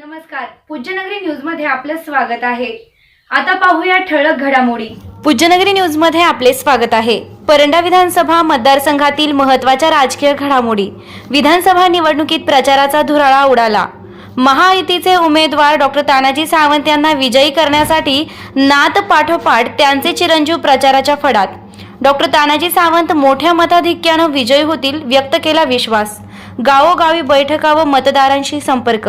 नमस्कार. पूज्यनगरी न्यूजमध्ये आपलं स्वागत आहे. आता पाहूया ठळक घडामोडी. पूज्यनगरी न्यूजमध्ये आपले स्वागत आहे. परंडा विधानसभा मतदारसंघातील महत्त्वाच्या राजकीय घडामोडी. विधानसभा निवडणुकीत प्रचाराचा धुराळा उडाला. महायुतीचे उमेदवार डॉक्टर तानाजी सावंत यांना विजयी करण्यासाठी नात पाठोपाठ त्यांचे चिरंजीव प्रचाराच्या फडात. डॉक्टर तानाजी सावंत मोठ्या मताधिक्यानं विजयी होतील व्यक्त केला विश्वास. गावोगावी बैठका व मतदारांशी संपर्क.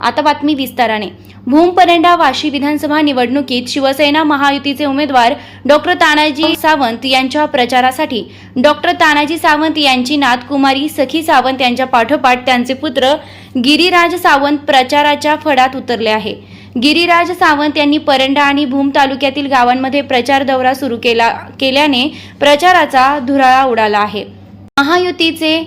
आता बातमी विस्ताराने. भूम परंडा वाशी विधानसभा निवडणुकीत शिवसेना महायुतीचे उमेदवार डॉक्टर तानाजी सावंत यांच्या प्रचारासाठी. डॉक्टर तानाजी सावंत यांची नात कुमारी सखी सावंत यांच्या पाठोपाठ त्यांचे पुत्र गिरीराज सावंत प्रचाराच्या फडात उतरले आहे. गिरीराज सावंत यांनी परंडा आणि भूम तालुक्यातील गावांमध्ये प्रचार दौरा सुरू केला केल्याने प्रचाराचा धुराळा उडाला आहे. महायुतीचे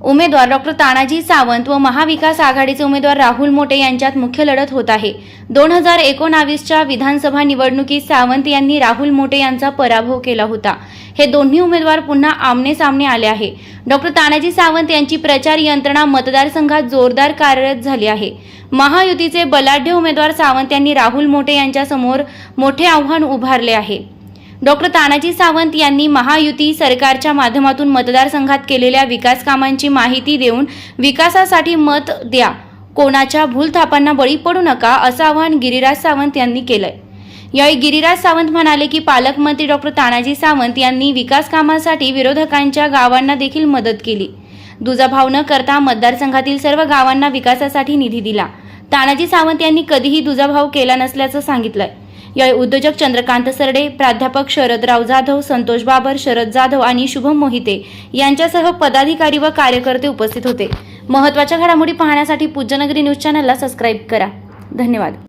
उमेदवार डॉक्टर तानाजी सावंत व महाविकास आघाडीचे उमेदवार राहुल मोटे यांच्यात मुख्य लढत होत आहे. दोन हजार एकोणावीसच्या विधानसभा निवडणुकीत सावंत यांनी राहुल मोटे यांचा पराभव केला होता. हे दोन्ही उमेदवार पुन्हा आमने सामने आले आहे. डॉक्टर तानाजी सावंत यांची प्रचार यंत्रणा मतदारसंघात जोरदार कार्यरत झाली आहे. महायुतीचे बलाढ्य उमेदवार सावंत यांनी राहुल मोटे यांच्यासमोर मोठे आव्हान उभारले आहे. डॉक्टर तानाजी सावंत यांनी महायुती सरकारच्या माध्यमातून मतदारसंघात केलेल्या विकास कामांची माहिती देऊन विकासासाठी मत द्या. कोणाच्या भूलथापांना बळी पडू नका असं आवाहन गिरिराज सावंत यांनी केलंय. यावेळी गिरिराज सावंत म्हणाले की पालकमंत्री डॉक्टर तानाजी सावंत यांनी विकास कामासाठी विरोधकांच्या गावांना देखील मदत केली. दुजाभाव न करता मतदारसंघातील सर्व गावांना विकासासाठी निधी दिला. तानाजी सावंत यांनी कधीही दुजाभाव केला नसल्याचं सांगितलंय. यावेळी उद्योजक चंद्रकांत सरडे प्राध्यापक शरदराव जाधव संतोष बाबर शरद जाधव आणि शुभम मोहिते यांच्यासह पदाधिकारी व कार्यकर्ते उपस्थित होते. महत्त्वाच्या घडामोडी पाहण्यासाठी पूज्यनगरी न्यूज चॅनलला सबस्क्राईब करा. धन्यवाद.